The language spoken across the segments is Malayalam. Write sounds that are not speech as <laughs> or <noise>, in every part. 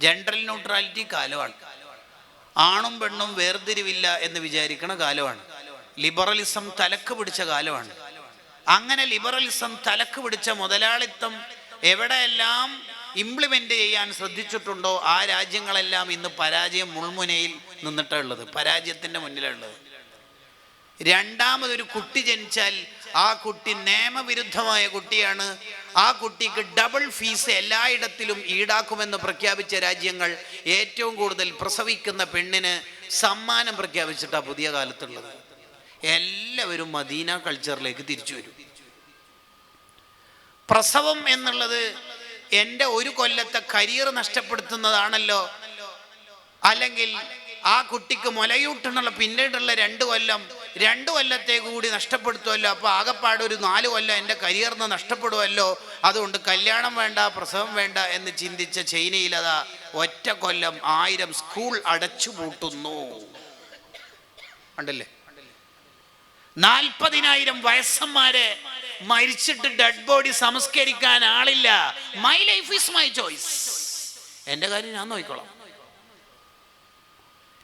ജെൻഡർ ന്യൂട്രാലിറ്റി കാലമാണ്. ആണും പെണ്ണും വേർതിരിവില്ല എന്ന് വിചാരിക്കണ കാലമാണ്. ലിബറലിസം തലക്ക് പിടിച്ച കാലമാണ്. അങ്ങനെ ലിബറലിസം തലക്ക് പിടിച്ച മുതലാളിത്തം എവിടെയെല്ലാം ഇംപ്ലിമെന്റ് ചെയ്യാൻ ശ്രദ്ധിച്ചിട്ടുണ്ടോ ആ രാജ്യങ്ങളെല്ലാം ഇന്ന് പരാജയം മുൾമുനയിൽ നിന്നിട്ടുള്ളത് പരാജയത്തിന്റെ മുന്നിലുള്ളത് രണ്ടാമതൊരു കുട്ടി ജനിച്ചാൽ ആ കുട്ടി നിയമവിരുദ്ധമായ കുട്ടിയാണ്. ആ കുട്ടിക്ക് ഡബിൾ ഫീസ് എല്ലായിടത്തിലും ഈടാക്കുമെന്ന് പ്രഖ്യാപിച്ച രാജ്യങ്ങൾ ഏറ്റവും കൂടുതൽ പ്രസവിക്കുന്ന പെണ്ണിന് സമ്മാനം പ്രഖ്യാപിച്ചിട്ടാണ് പുതിയ കാലത്തുള്ളത്. എല്ലാവരും മദീന കൾച്ചറിലേക്ക് തിരിച്ചു വരും. പ്രസവം എന്നുള്ളത് എന്റെ ഒരു കൊല്ലത്തെ കരിയർ നഷ്ടപ്പെടുത്തുന്നതാണല്ലോ. അല്ലെങ്കിൽ ആ കുട്ടിക്ക് മുലയൂട്ടുന്നുള്ള പിന്നീടുള്ള രണ്ട് കൊല്ലം രണ്ട് കൊല്ലത്തെ കൂടി നഷ്ടപ്പെടുത്തുമല്ലോ അപ്പോൾ ആകെപ്പാട് ഒരു നാല് കൊല്ലം എന്റെ കരിയറിന് നഷ്ടപ്പെടുമല്ലോ അതുകൊണ്ട് കല്യാണം വേണ്ട പ്രസവം വേണ്ട എന്ന് ചിന്തിച്ച ചൈനയിൽ അതാ ഒറ്റ കൊല്ലം ആയിരം സ്കൂൾ അടച്ചു പൂട്ടുന്നു. ഉണ്ടല്ലേ നാൽപ്പതിനായിരം വയസ്സന്മാരെ മരിച്ചിട്ട് ഡെഡ് ബോഡി സംസ്കരിക്കാൻ ആളില്ല. My life is my choice എന്റെ കാര്യം ഞാൻ നോക്കിക്കോളാം.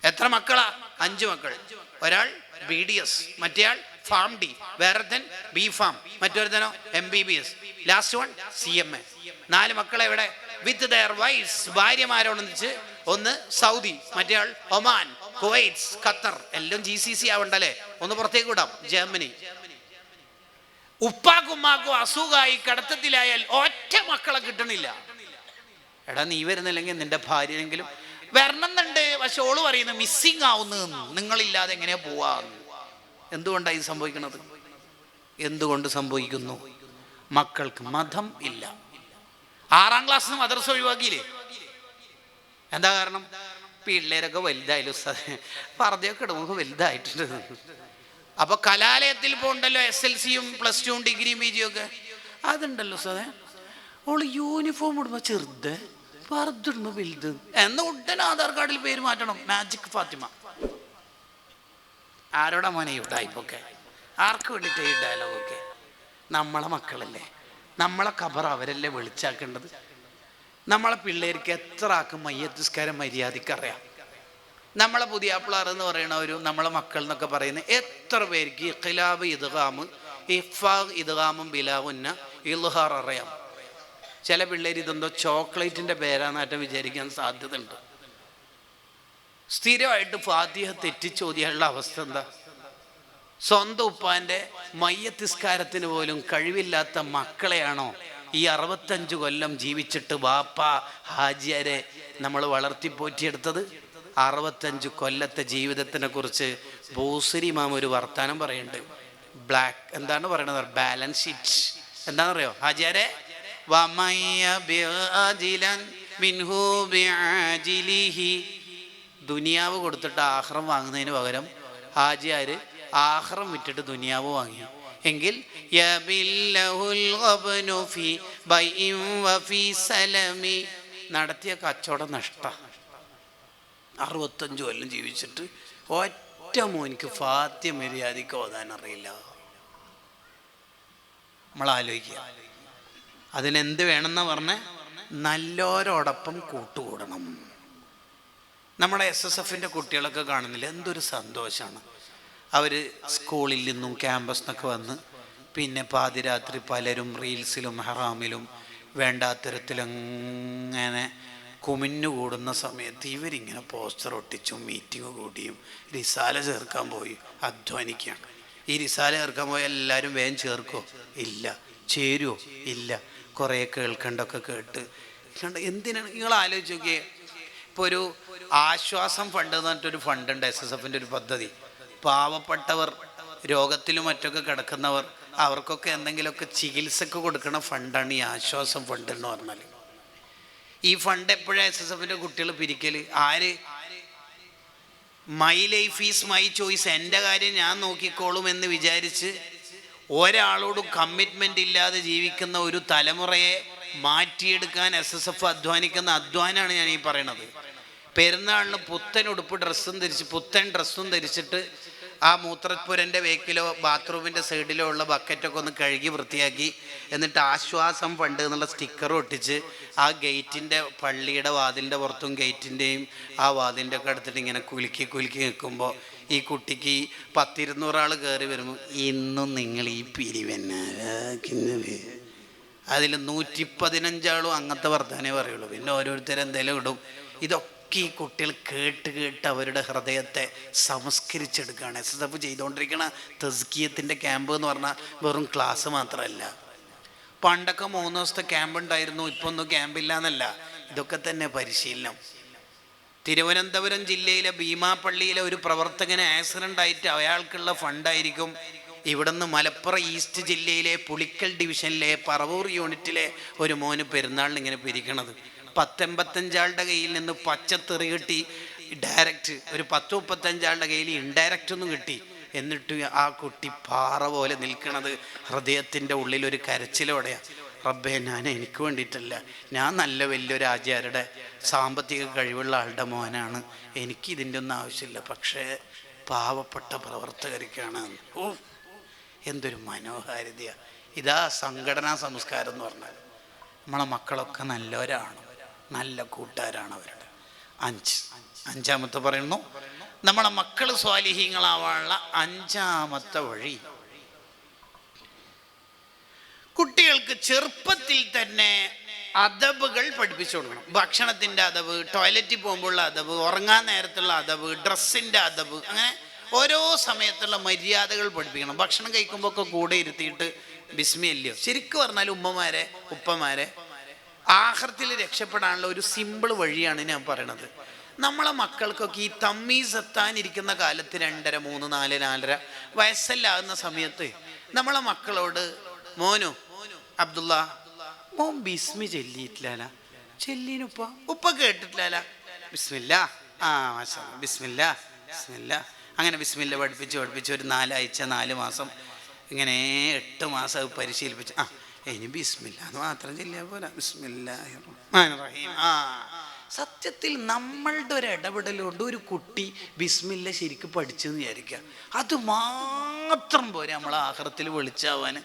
എത്ര മക്കളാ? അഞ്ച് മക്കൾ. ഒരാൾ ബി ഡി എസ് മറ്റേയാൾ ഫാം ഡി വേറെ B pharm മറ്റൊരുത്തനോ M B B S last one C M A നാല് മക്കളെ ഇവിടെ വിത്ത് ദയർ വൈഫ്സ് ഭാര്യമാരോടൊന്നിച്ച് ഒന്ന് സൗദി മറ്റേയാൾ ഒമാൻ കുവൈറ്റ്സ് ഖത്തർ എല്ലാം ജി സി സി ആവണ്ടല്ലേ? ഒന്ന് പുറത്തേക്ക് വിടാം. ജർമ്മനി ഉപ്പാക്കുമ്മാക്കും അസുഖമായി കടത്തത്തിലായാൽ ഒറ്റ മക്കളെ കിട്ടണില്ല. എടാ നീ വരുന്നില്ലെങ്കിൽ നിന്റെ ഭാര്യയെങ്കിലും വരണമെന്നുണ്ട് പക്ഷെ ഓൾ പറയുന്നത് മിസ്സിങ് ആവുന്നു നിങ്ങളില്ലാതെ എങ്ങനെയാ പോവാ എന്തുകൊണ്ടാണ് ഇത് സംഭവിക്കുന്നത്? എന്തുകൊണ്ട് സംഭവിക്കുന്നു? മക്കൾക്ക് മതം ഇല്ല. ആറാം ക്ലാസ് മദ്രസ ഒഴിവാക്കിയില്ലേ? എന്താ കാരണം? പിള്ളേരൊക്കെ വലുതായാലും പറഞ്ഞൊക്കെ ഇടുമ്പോൾ വലുതായിട്ടുണ്ട്. അപ്പൊ കലാലയത്തിൽ പോകണ്ടല്ലോ എസ് എൽ സിയും പ്ലസ് ടുവും ഡിഗ്രിയും പി ജിയും ഒക്കെ? അതുണ്ടല്ലോ സാറേ. ഓൾ യൂണിഫോം ഇടുമ്പോ ചെറുത്. പറഞ്ഞിടുമ്പോ വലുത്. എന്ന ഉടനെ ആധാർ കാർഡിൽ പേര് മാറ്റണം. മാജിക് ഫാത്തിമ. ആരോടാ മോനെ ഈ ഉടായ്പൊക്കെ? ആർക്ക് വേണ്ടിയിട്ട് ഈ ഡയലോഗൊക്കെ? നമ്മളെ മക്കളല്ലേ? നമ്മളെ ഖബർ അവരല്ലേ വിളിച്ചാക്കേണ്ടത്? നമ്മളെ പിള്ളേർക്ക് എത്ര ആക്കും മയ്യത്തിസ്കാരം മര്യാദക്കറിയാം നമ്മളെ പുതിയ പിള്ളേർ എന്ന് പറയുന്നവരും നമ്മളെ മക്കൾ എന്നൊക്കെ പറയുന്ന എത്ര പേർക്ക് ഇഖിലാബ് ഇദ്ഗാമ് ഇഫാഖ് ഇദ്ഗാമും ബിലാവുന്ന ഇൽഹാർ അറിയാം. ചില പിള്ളേർ ഇതെന്തോ ചോക്ലേറ്റിന്റെ പേരാന്നായിട്ട് വിചാരിക്കാൻ സാധ്യതയുണ്ട്. സ്ഥിരമായിട്ട് ഫാത്തിഹ തെറ്റിച്ചോദിയാനുള്ള അവസ്ഥ എന്താ? സ്വന്തം ഉപ്പാന്റെ മയ്യത്തിസ്കാരത്തിന് പോലും കഴിവില്ലാത്ത മക്കളെയാണോ ഈ അറുപത്തഞ്ച് കൊല്ലം ജീവിച്ചിട്ട് വാപ്പ ഹാജിയരെ നമ്മൾ വളർത്തി പോറ്റിയെടുത്തത് അറുപത്തഞ്ച് കൊല്ലത്തെ ജീവിതത്തിനെ കുറിച്ച് ബോസരി മാം ഒരു വർത്താനം പറയുന്നുണ്ട്. ബ്ലാക്ക് എന്താണ് പറയണത്? Balance sheet. എന്താണെന്നറിയോ? ഹാജിയാരെ ദുനിയാവ് കൊടുത്തിട്ട് ആഹ്റം വാങ്ങുന്നതിന് പകരം ഹാജിയാര് ആഹ്റം വിറ്റിട്ട് ദുനിയാവ് വാങ്ങി. എങ്കിൽ നടത്തിയ കച്ചവടം നഷ്ട. അറുപത്തഞ്ച് കൊല്ലം ജീവിച്ചിട്ട് ഒറ്റ മോനിക്ക് ഫാത്യ മര്യാദയ്ക്ക് ഓതാൻ അറിയില്ല നമ്മൾ ആലോചിക്കുക അതിനെന്ത് വേണമെന്നാ പറഞ്ഞ്? നല്ലോരോടൊപ്പം കൂട്ടുകൂടണം. നമ്മുടെ എസ് എസ് എഫിന്റെ കുട്ടികളൊക്കെ കാണുന്നില്ല? എന്തൊരു സന്തോഷമാണ് അവർ സ്കൂളിൽ നിന്നും ക്യാമ്പസ് നിന്നൊക്കെ വന്ന് പിന്നെ പാതിരാത്രി പലരും റീൽസിലും ഹറാമിലും വേണ്ടാത്തരത്തിലങ്ങനെ കുമിഞ്ഞു കൂടുന്ന സമയത്ത് ഇവരിങ്ങനെ പോസ്റ്റർ ഒട്ടിച്ചും മീറ്റിംഗ് കൂട്ടിയും റിസാല ചേർക്കാൻ പോയി അധ്വാനിക്കുകയാണ്. ഈ റിസാല ചേർക്കാൻ പോയ എല്ലാവരും വേഗം ചേർക്കോ ഇല്ല. ചേരുവോ? ഇല്ല. കുറേ കേൾക്കണ്ടൊക്കെ കേട്ട്. കണ്ട എന്തിനാണ്? നിങ്ങൾ ആലോചിച്ച് നോക്കിയേ. ഇപ്പോൾ ഒരു ആശ്വാസം ഫണ്ട് എന്ന് പറഞ്ഞിട്ടൊരു ഫണ്ടുണ്ട് എസ് എസ് എഫിന്റെ ഒരു പദ്ധതി. പാവപ്പെട്ടവർ രോഗത്തിലും മറ്റൊക്കെ കിടക്കുന്നവർ അവർക്കൊക്കെ എന്തെങ്കിലുമൊക്കെ ചികിത്സക്ക് കൊടുക്കുന്ന ഫണ്ടാണ് ഈ ആശ്വാസം ഫണ്ട് എന്ന് പറഞ്ഞാൽ ഈ ഫണ്ട് എപ്പോഴാണ് എസ് എസ് എഫിന്റെ കുട്ടികൾ പിരിക്കൽ ആര്? My life is my choice എന്റെ കാര്യം ഞാൻ നോക്കിക്കോളും എന്ന് വിചാരിച്ച് ഒരാളോടും കമ്മിറ്റ്മെന്റ് ഇല്ലാതെ ജീവിക്കുന്ന ഒരു തലമുറയെ മാറ്റിയെടുക്കാൻ എസ് എസ് എഫ് അധ്വാനിക്കുന്ന അധ്വാനാണ് ഞാൻ ഈ പറയണത്. പെരുന്നാളിന് പുത്തൻ ഉടുപ്പ് ഡ്രസ്സും ധരിച്ച് പുത്തൻ ഡ്രസ്സും ധരിച്ചിട്ട് ആ മൂത്രപ്പുരന്റെ വേക്കിലോ ബാത്റൂമിന്റെ സൈഡിലോ ഉള്ള ബക്കറ്റൊക്കെ ഒന്ന് കഴുകി വൃത്തിയാക്കി എന്നിട്ട് ആശ്വാസം ഫണ്ട് എന്നുള്ള സ്റ്റിക്കർ ഒട്ടിച്ച് ആ ഗേറ്റിന്റെ പള്ളിയുടെ വാതിലിന്റെ പുറത്തും ഗേറ്റിന്റെയും ആ വാതിലിന്റെ ഒക്കെ അടുത്തിട്ട് ഇങ്ങനെ കുലുക്കി കുലുക്കി നിൽക്കുമ്പോൾ ഈ കുട്ടിക്ക് പത്തിരുന്നൂറാൾ കയറി വരുമ്പോൾ ഇന്നും നിങ്ങൾ ഈ പിരിവെന്നെ അതിൽ നൂറ്റി പതിനഞ്ചാളും അങ്ങനത്തെ വർത്താനേ പറയുള്ളൂ. പിന്നെ ഓരോരുത്തർ എന്തെങ്കിലും ഇടും. ഇതൊക്കെ ഈ കുട്ടികൾ കേട്ട് കേട്ട് അവരുടെ ഹൃദയത്തെ സംസ്കരിച്ചെടുക്കുകയാണ് എസ് എസ് എഫ് ചെയ്തുകൊണ്ടിരിക്കുന്ന തസ്കീയത്തിന്റെ ക്യാമ്പ് എന്ന് പറഞ്ഞാൽ വെറും ക്ലാസ് മാത്രമല്ല പണ്ടൊക്കെ മൂന്ന് ദിവസത്തെ ക്യാമ്പ് ഉണ്ടായിരുന്നു. ഇപ്പൊ ഒന്നും ക്യാമ്പില്ല എന്നല്ല ഇതൊക്കെ തന്നെ പരിശീലനം. തിരുവനന്തപുരം ജില്ലയിലെ ഭീമാപ്പള്ളിയിലെ ഒരു പ്രവർത്തകന് ആക്സിഡന്റ് ആയിട്ട് അയാൾക്കുള്ള ഫണ്ടായിരിക്കും. ഇവിടുന്ന് മലപ്പുറം ഈസ്റ്റ് ജില്ലയിലെ പുളിക്കൽ ഡിവിഷനിലെ പറവൂർ യൂണിറ്റിലെ ഒരു മോന് പെരുന്നാളിന് ഇങ്ങനെ പിരിക്കണത്. പത്തെൺപത്തഞ്ചാളുടെ കയ്യിൽ നിന്ന് പച്ചത്തെറി കിട്ടി. ഡയറക്റ്റ് ഒരു പത്ത് മുപ്പത്തഞ്ചാളുടെ കയ്യിൽ ഇൻഡയറക്റ്റ് ഒന്നും കിട്ടി. എന്നിട്ട് ആ കുട്ടി പാറ പോലെ നിൽക്കണത് ഹൃദയത്തിന്റെ ഉള്ളിൽ ഒരു കരച്ചിലോടെയാണ് റബ്ബേ ഞാൻ എനിക്ക് വേണ്ടിയിട്ടല്ല. ഞാൻ നല്ല വലിയൊരു ആചാരുടെ സാമ്പത്തിക കഴിവുള്ള ആളുടെ മോനാണ്. എനിക്ക് ഇതിന്റെ ഒന്നും ആവശ്യമില്ല. പക്ഷേ പാവപ്പെട്ട പ്രവർത്തകർക്കാണ് ഓ എന്തൊരു മനോഹാരിതയാണ് ഇതാ സംഘടനാ സംസ്കാരം എന്ന് പറഞ്ഞാൽ നമ്മളെ മക്കളൊക്കെ നല്ലവരാണ്. നല്ല കൂട്ടുകാരാണ് അവരുടെ. അഞ്ച് അഞ്ചാമത്തെ പറയുന്നു. നമ്മളെ മക്കൾ സ്വാലിഹീങ്ങളാവാനുള്ള അഞ്ചാമത്തെ വഴി കുട്ടികൾക്ക് ചെറുപ്പത്തിൽ തന്നെ അതബുകൾ പഠിപ്പിച്ചു കൊടുക്കണം. ഭക്ഷണത്തിന്റെ അതവ് ടോയ്ലറ്റിൽ പോകുമ്പോഴുള്ള അതവ് ഉറങ്ങാൻ നേരത്തുള്ള അതവ് ഡ്രസ്സിന്റെ അതവ് അങ്ങനെ ഓരോ സമയത്തുള്ള മര്യാദകൾ പഠിപ്പിക്കണം. ഭക്ഷണം കഴിക്കുമ്പോൾ ഒക്കെ കൂടെ ഇരുത്തിയിട്ട് ബിസ്മിയല്ലയോ ശരിക്കും പറഞ്ഞാൽ ഉമ്മമാരെ ഉപ്പമാരെ ആഹൃത്തിൽ രക്ഷപ്പെടാനുള്ള ഒരു സിമ്പിൾ വഴിയാണ് ഞാൻ പറയണത്. നമ്മളെ മക്കൾക്കൊക്കെ ഈ തമ്മീസ് എത്താനിരിക്കുന്ന കാലത്ത് രണ്ടര മൂന്ന് നാല് നാലര വയസ്സല്ലാകുന്ന സമയത്ത് നമ്മളെ മക്കളോട് മോനു അബ്ദുള്ള മോൻ ബിസ്മി ചെല്ലിയിട്ടില്ല ചെല്ലിനുപ്പ ഉപ്പ? കേട്ടിട്ടില്ല ബിസ്മില്ല. ആ മാഷാ. ബിസ്മില്ല ബിസ്മില്ല. അങ്ങനെ ബിസ്മില്ല പഠിപ്പിച്ച് പഠിപ്പിച്ച് ഒരു നാലാഴ്ച നാല് മാസം ഇങ്ങനെ എട്ട് മാസം അത് പരിശീലിപ്പിച്ച്. ആ ഇനി ബിസ്മില്ല എന്ന് മാത്രം ചെല്ലിയാൽ പോരാ. ബിസ്മില്ല ആ സത്യത്തിൽ നമ്മളുടെ ഒരു ഇടപെടലുകൊണ്ട് ഒരു കുട്ടി ബിസ്മില്ല ശരിക്കും പഠിച്ചെന്ന് വിചാരിക്കുക. അത് മാത്രം പോരെ നമ്മളെ ആഹ്റത്തിൽ വിളിച്ചാവാൻ.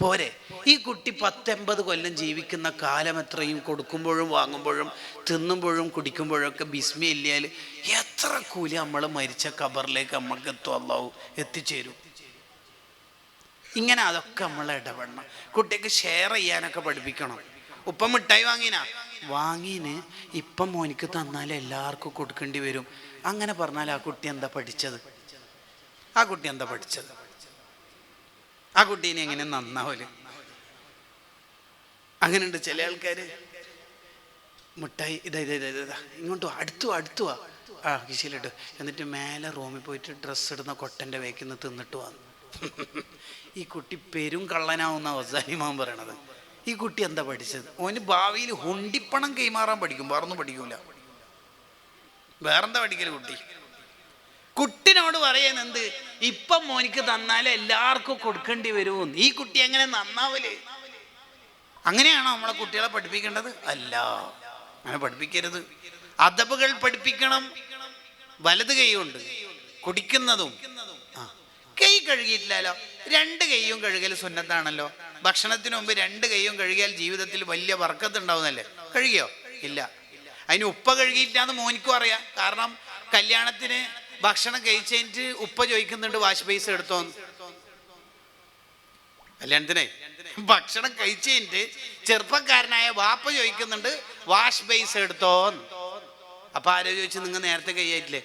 പോരെ. ഈ കുട്ടി പത്തെൺപത് കൊല്ലം ജീവിക്കുന്ന കാലം എത്രയും കൊടുക്കുമ്പോഴും വാങ്ങുമ്പോഴും തിന്നുമ്പോഴും കുടിക്കുമ്പോഴൊക്കെ ബിസ്മി ഇല്ലാൽ എത്ര കൂലി നമ്മൾ മരിച്ച കബറിലേക്ക് നമ്മൾക്ക് എത്തും എത്തിച്ചേരും. ഇങ്ങനെ അതൊക്കെ നമ്മൾ ഇടപെടണം. കുട്ടിക്ക് ഷെയർ ചെയ്യാനൊക്കെ പഠിപ്പിക്കണം. ഉപ്പം മിഠായി വാങ്ങിനാ? വാങ്ങിന്. ഇപ്പം മോനിക്ക് തന്നാൽ എല്ലാവർക്കും കൊടുക്കേണ്ടി വരും. അങ്ങനെ പറഞ്ഞാൽ ആ കുട്ടി എന്താ പഠിച്ചത്? ആ കുട്ടി എന്താ പഠിച്ചത്? ആ കുട്ടീനെ എങ്ങനെ നന്നാവൽ? അങ്ങനെയുണ്ട് ചില ആൾക്കാർ മുട്ടായി ഇതാ ഇതാ ഇതാ ഇതാ ഇങ്ങോട്ട് അടുത്തു അടുത്തു വാ. ആ കിശയിലിട്ട്. എന്നിട്ട് മേലെ റൂമിൽ പോയിട്ട് ഡ്രസ്സ് ഇടുന്ന കൊട്ടന്റെ വേക്കിൽ നിന്ന് തിന്നിട്ട് വന്നു. ഈ കുട്ടി പെരും കള്ളനാവുന്ന അവസാനിമാൻ പറയണത്. ഈ കുട്ടി എന്താ പഠിച്ചത്? ഓന് ഭാവിയിൽ ഹുണ്ടിപ്പണം കൈമാറാൻ പഠിക്കും വേറൊന്നും പഠിക്കൂല. വേറെന്താ പഠിക്കൽ കുട്ടി? കുട്ടിനോട് പറയുന്നത് ഇപ്പം മോനിക്ക് തന്നാലേ എല്ലാവർക്കും കൊടുക്കേണ്ടി വരുമെന്ന് ഈ കുട്ടി എങ്ങനെ നന്നാവൽ? അങ്ങനെയാണോ നമ്മളെ കുട്ടികളെ പഠിപ്പിക്കേണ്ടത്? അല്ല. അങ്ങനെ പഠിപ്പിക്കരുത്. അതബുകൾ പഠിപ്പിക്കണം. വലത് കൈയുണ്ട്. കുടിക്കുന്നതും. ആ. കൈ കഴുകിയിട്ടില്ലല്ലോ. രണ്ട് കൈയും കഴുകൽ സുന്നത്താണല്ലോ. ഭക്ഷണത്തിന് മുമ്പ് രണ്ട് കൈയും കഴുകിയാൽ ജീവിതത്തിൽ വലിയ വർക്കത്ത് ഉണ്ടാവുന്നല്ലേ കഴുകിയോ? ഇല്ല. അതിന് ഉപ്പ കഴുകിയിട്ടാന്ന് മോനിക്കും അറിയാം. കാരണം കല്യാണത്തിന് ഭക്ഷണം കഴിച്ചിട്ട് ഉപ്പ ചോദിക്കുന്നുണ്ട് വാഷ് ബേസ് എടുത്തോന്ന് കല്യാണത്തിനെ. ഭക്ഷണം കഴിച്ചിട്ട് ചെറുപ്പക്കാരനായ വാപ്പ ചോദിക്കുന്നുണ്ട് വാഷ് ബേസ് എടുത്തോന്ന് അപ്പൊ ആരോ ചോദിച്ചു നിങ്ങൾ നേരത്തെ കഴിയായിട്ടില്ലേ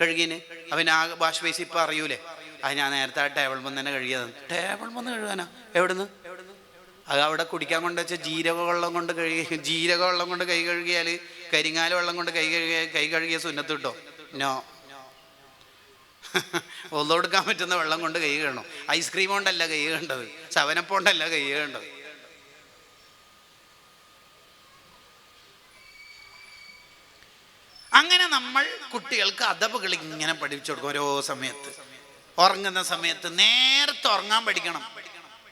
കഴുകിന്. അവൻ ആ വാഷ് ബേസ് ഇപ്പൊ അറിയൂലേ. അത് ഞാൻ നേരത്തെ ആ ടേബിൾ മുന്ന് തന്നെ കഴുകിയതാണ് ടേബിൾ മുന്ന് കഴുകാനാ? എവിടുന്ന്? അത് അവിടെ കുടിക്കാൻ കൊണ്ട് വെച്ചാൽ ജീരക വെള്ളം കൊണ്ട് കഴുകി ജീരക വെള്ളം കൊണ്ട് കൈ കഴുകിയാൽ കരിങ്ങാല വെള്ളം കൊണ്ട് കൈ കഴുകിയ കൈ കഴുകിയ സുന്നത്ത് കിട്ടോ? നോ. <laughs> ഒന്നൊടുക്കാൻ പറ്റുന്ന വെള്ളം കൊണ്ട് കൈ കഴുകണം ഐസ്ക്രീം കൊണ്ടല്ല കൈ കണ്ടത് ചവനപ്പോണ്ടല്ല കൈ കണ്ടത് അങ്ങനെ നമ്മൾ കുട്ടികൾക്ക് അതവുകൾ ഇങ്ങനെ പഠിപ്പിച്ചു കൊടുക്കും ഓരോ സമയത്ത്. ഉറങ്ങുന്ന സമയത്ത് നേരത്തെ ഉറങ്ങാൻ പഠിക്കണം.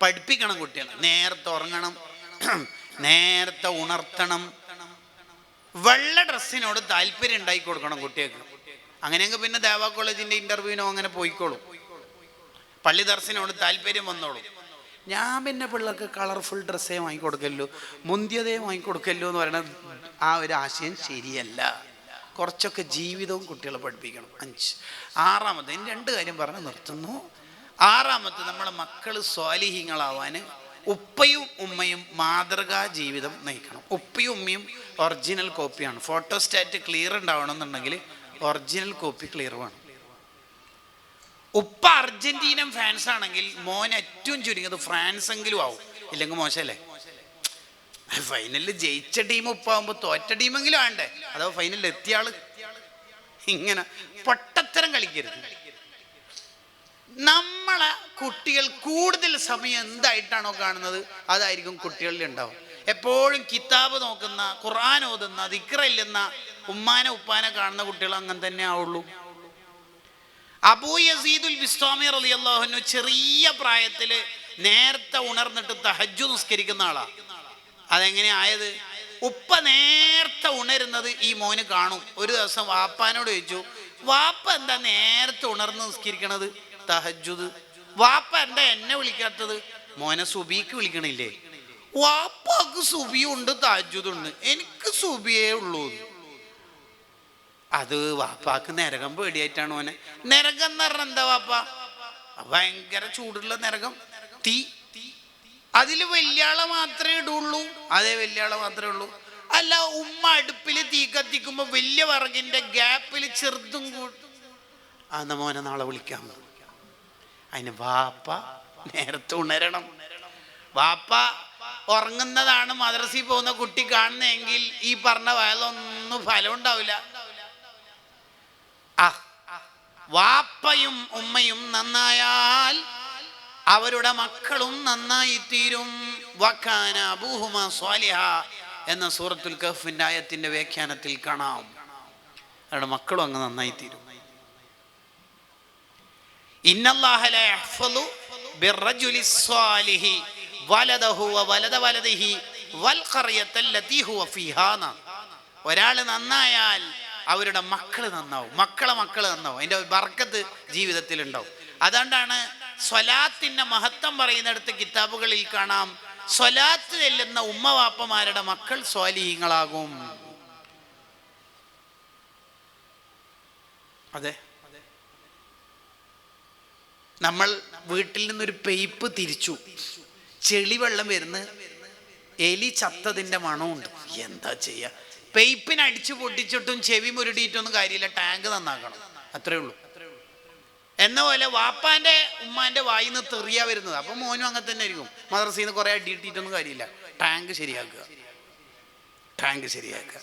പഠിപ്പിക്കണം കുട്ടികളെ. നേരത്തെ ഉറങ്ങണം. <clears throat> നേരത്തെ ഉണർത്തണം. വെള്ള ഡ്രസ്സിനോട് താല്പര്യം ഉണ്ടാക്കി കൊടുക്കണം കുട്ടികൾക്ക്. അങ്ങനെയെങ്കിൽ പിന്നെ ദേവാ കോളേജിന്റെ ഇന്റർവ്യൂവിനോ അങ്ങനെ പോയിക്കോളും. പള്ളി ദർശനോട് താല്പര്യം വന്നോളൂ. ഞാൻ പിന്നെ പിള്ളേർക്ക് കളർഫുൾ ഡ്രസ്സേ വാങ്ങിക്കൊടുക്കല്ലോ മുന്തിയതേ വാങ്ങിക്കൊടുക്കല്ലോ എന്ന് പറയുന്നത് ആ ഒരു ആശയം ശരിയല്ല. കുറച്ചൊക്കെ ജീവിതവും കുട്ടികളെ പഠിപ്പിക്കണം. അഞ്ച്. ആറാമത്തെ രണ്ട് കാര്യം പറഞ്ഞ് നിർത്തുന്നു. ആറാമത്തെ നമ്മളെ മക്കൾ സ്വാലിഹ്യങ്ങളാവാൻ ഉപ്പയും ഉമ്മയും മാതൃകാ ജീവിതം നയിക്കണം. ഉപ്പയും ഉമ്മയും ഒറിജിനൽ കോപ്പിയാണ് ഫോട്ടോസ്റ്റാറ്റ് ക്ലിയർ ഉണ്ടാവണമെന്നുണ്ടെങ്കിൽ ഒറിജിനൽ കോപ്പി ക്ലിയർ വേണം. ഉപ്പ അർജന്റീനൻ ഫാൻസ് ആണെങ്കിൽ മോൻ ഏറ്റവും ചുരുങ്ങിയത് ഫ്രാൻസ് എങ്കിലും ആവും. ഇല്ലെങ്കിൽ മോശമല്ലേ ഫൈനലിൽ ജയിച്ച ടീം ഉപ്പാവുമ്പോൾ തോറ്റ ടീമെങ്കിലും ആണ്ടേ അതോ ഫൈനലിൽ എത്തിയ ആൾ? ഇങ്ങനെ പൊട്ടത്തരം കളിക്കരുത്. നമ്മളെ കുട്ടികൾ കൂടുതൽ സമയം എന്തായിട്ടാണോ കാണുന്നത്? അതായിരിക്കും കുട്ടികളിൽ ഉണ്ടാവും. എപ്പോഴും കിതാബ് നോക്കുന്ന ഖുർആൻ ഓതുന്ന ദിക്റല്ലുന്ന ഉമ്മാനെ ഉപ്പാനെ കാണുന്ന കുട്ടികൾ അങ്ങനെ തന്നെ ആവുള്ളൂ. അബൂ യസീദുൽ ബിസ്വാമി അള്ളാഹുനു ചെറിയ പ്രായത്തിൽ നേരത്തെ ഉണർന്നിട്ട് തഹജ്ജു നിസ്കരിക്കുന്ന അതെങ്ങനെ ആയത്? ഉപ്പ നേരത്തെ ഉണരുന്നത് ഈ മോന് കാണും. ഒരു ദിവസം വാപ്പാനോട് ചോദിച്ചു വാപ്പ എന്താ നേരത്തെ ഉണർന്ന് നിസ്കരിക്കണത്? തഹജ്ജുദ്. വാപ്പ എന്താ എന്നെ വിളിക്കാത്തത്? മോനെ സുബിക്ക് വിളിക്കണില്ലേ? വാപ്പക്ക് സുബിയുണ്ട് തഹജ്ജുദുണ്ട്. എനിക്ക് സുബിയേ ഉള്ളൂ അത് വാപ്പാക്ക് നരകം പേടിയായിട്ടാണ് ഓനെ. നരകം എന്ന് പറഞ്ഞ എന്താ വാപ്പ? ഭയങ്കര ചൂടുള്ള നരകം. തീ. അതിൽ വലിയാളെ മാത്രമേ ഇടുള്ളൂ. അതെ വലിയാളെ മാത്രമേ ഉള്ളൂ. അല്ല ഉമ്മ അടുപ്പിൽ തീ കത്തിക്കുമ്പോ വലിയ വറകിന്റെ ഗ്യാപ്പിൽ ചെറുതും കൂട്ടും അന്ന് മോനെ നാളെ വിളിക്കാം. അതിന് വാപ്പ നേരത്തെ ഉണരണം. വാപ്പ ഉറങ്ങുന്നതാണ് മദ്രസയിൽ പോകുന്ന കുട്ടി കാണുന്നതെങ്കിൽ ഈ പറഞ്ഞ വയലൊന്നും ഫലം ഉണ്ടാവില്ല ആ വാപ്പയും ഉമ്മയും നന്നായാൽ അവരുടെ മക്കളും നന്നായി തീരും വക്കാന അബൂഹുമ സ്വാലിഹ എന്ന സൂറത്തുൽ കഫിന്റെ ആയത്തിന്റെ വ്യാഖ്യാനത്തിൽ കാണാം. അവരുടെ മക്കളും അങ്ങ് നന്നായി തീരും ഒരാൾ നന്നായാൽ അവരുടെ മക്കൾ നന്നാവും. മക്കളെ മക്കൾ നന്നാവും. അതിന്റെ ബർക്കത്ത് ജീവിതത്തിൽ ഉണ്ടാവും അതുകൊണ്ടാണ് സ്വലാത്തിന്റെ മഹത്വം പറയുന്നിടത്ത് കിതാബുകളിൽ കാണാം സ്വലാത്ത് ചെല്ലുന്ന ഉമ്മവാപ്പമാരുടെ മക്കൾ സ്വാലീഹങ്ങളാകും. അതെ. നമ്മൾ വീട്ടിൽ നിന്നൊരു പെയ്പ്പ് തിരിച്ചു. ചെളിവെള്ളം വരുന്ന എലി ചത്തതിന്റെ മണമുണ്ട്. എന്താ ചെയ്യാ? പെയ്പ്പിന് അടിച്ചു പൊട്ടിച്ചിട്ടും ചെവി മുരുടിയിട്ടൊന്നും കാര്യമില്ല ടാങ്ക് നന്നാക്കണം. അത്രേ ഉള്ളൂ. എന്ന പോലെ വാപ്പാന്റെ ഉമ്മാന്റെ വായിൽ നിന്ന് തെറിയാ വരുന്നത്. അപ്പൊ മോനും അങ്ങനെ തന്നെ ആയിരിക്കും. മദ്രസയിൽ നിന്ന് കുറെ അടി ഇട്ടിട്ടൊന്നും കാര്യമില്ല. ടാങ്ക് ശരിയാക്കുക. ടാങ്ക് ശരിയാക്കുക.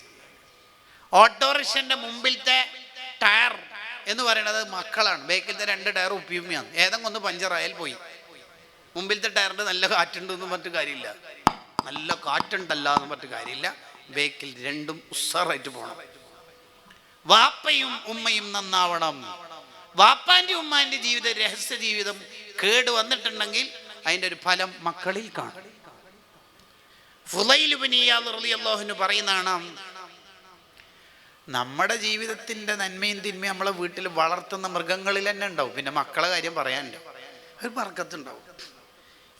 ഓട്ടോറിക്ഷന്റെ മുമ്പിലത്തെ ടയർ എന്ന് പറയുന്നത് മക്കളാണ്. ബേക്കിലത്തെ രണ്ട് ടയർ ഉപ്പിയുമ്മിയാണ്. ഏതെങ്കിലും ഒന്ന് പഞ്ചറായാൽ പോയി. മുമ്പിലത്തെ ടയറിന്റെ നല്ല കാറ്റുണ്ടെന്നും മറ്റു കാര്യമില്ല. നല്ല കാറ്റുണ്ടല്ല എന്ന് പറഞ്ഞിട്ട് കാര്യമില്ല. ബേക്കിൽ രണ്ടും ഉസ്സാറായിട്ട് പോകണം വാപ്പയും ഉമ്മയും നന്നാവണം. വാപ്പാന്റെ ഉമ്മാന്റെ ജീവിത രഹസ്യ ജീവിതം കേട് വന്നിട്ടുണ്ടെങ്കിൽ അതിന്റെ ഒരു ഫലം മക്കളിൽ കാണും. ഫുലൈലുബിനിയാഹുന് പറയുന്നതാണ് നമ്മുടെ ജീവിതത്തിന്റെ നന്മയും തിന്മയും നമ്മളെ വീട്ടിൽ വളർത്തുന്ന മൃഗങ്ങളിൽ തന്നെ ഉണ്ടാവും. പിന്നെ മക്കളെ കാര്യം പറയാനുണ്ടാവും ഒരു പറക്കത്തുണ്ടാവും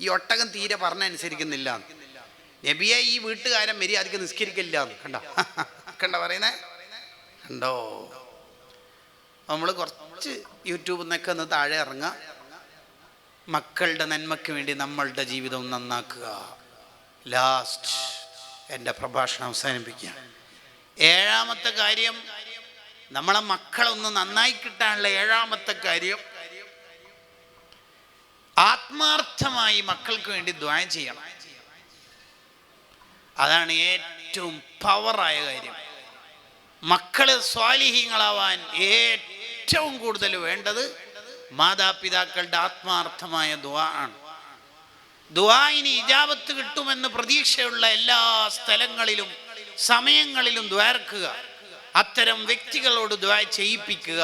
ഈ ഒട്ടകം തീരെ പറഞ്ഞ അനുസരിക്കുന്നില്ല നബിയെ ഈ വീട്ടുകാരൻ മര്യാദയ്ക്ക് നിസ്കരിക്കില്ല കണ്ട? കണ്ട പറയുന്നേ? കണ്ടോ? നമ്മൾ കുറച്ച് യൂട്യൂബിൽ നിന്നൊക്കെ ഒന്ന് താഴെ ഇറങ്ങുക മക്കളുടെ നന്മയ്ക്ക് വേണ്ടി നമ്മളുടെ ജീവിതം നന്നാക്കുക. ലാസ്റ്റ് എന്റെ പ്രഭാഷണം അവസാനിപ്പിക്കുക ഏഴാമത്തെ കാര്യം നമ്മളെ മക്കളൊന്ന് നന്നായി കിട്ടാനുള്ള ഏഴാമത്തെ കാര്യം ആത്മാർത്ഥമായി മക്കൾക്ക് വേണ്ടി ദ്വായം ചെയ്യണം. അതാണ് ഏറ്റവും പവറായ കാര്യം. മക്കൾ സ്വാലിഹീങ്ങളാവാൻ ഏറ്റവും കൂടുതൽ വേണ്ടത് മാതാപിതാക്കളുടെ ആത്മാർത്ഥമായ ദുആ ആണ്. ദുവായിന് ഇജാബത്ത് കിട്ടുമെന്ന് പ്രതീക്ഷയുള്ള എല്ലാ സ്ഥലങ്ങളിലും സമയങ്ങളിലും ദ്വാർക്കുക അത്തരം വ്യക്തികളോട് ദ്വാ ചെയ്യിപ്പിക്കുക.